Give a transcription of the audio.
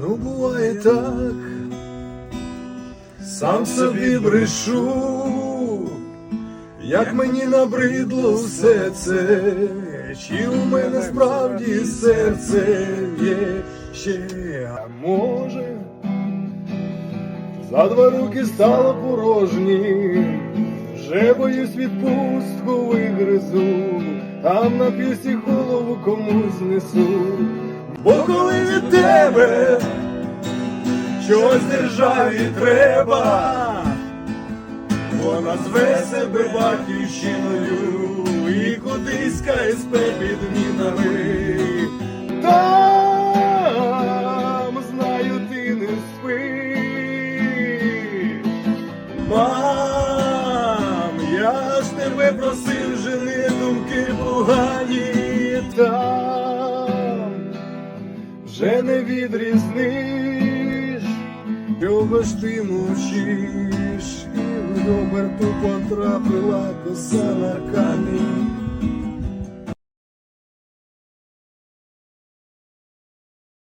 Ну, буває так, сам собі брешу, як мені набридло все це, чи у мене справді серце є ще, а може, за два роки стало порожнім, вже боюсь відпустку вигризу, там на пісні голову комусь несу. Бо тебе щось державі треба, вона зве себе батьківщиною і кудись КСП підмінами. Там, знаю, ти не спиш. Мам, я ж тебе просив, жени думки погані вже не відрізниш, любиш ти мовчиш, і в оберту потрапила коса на камінь.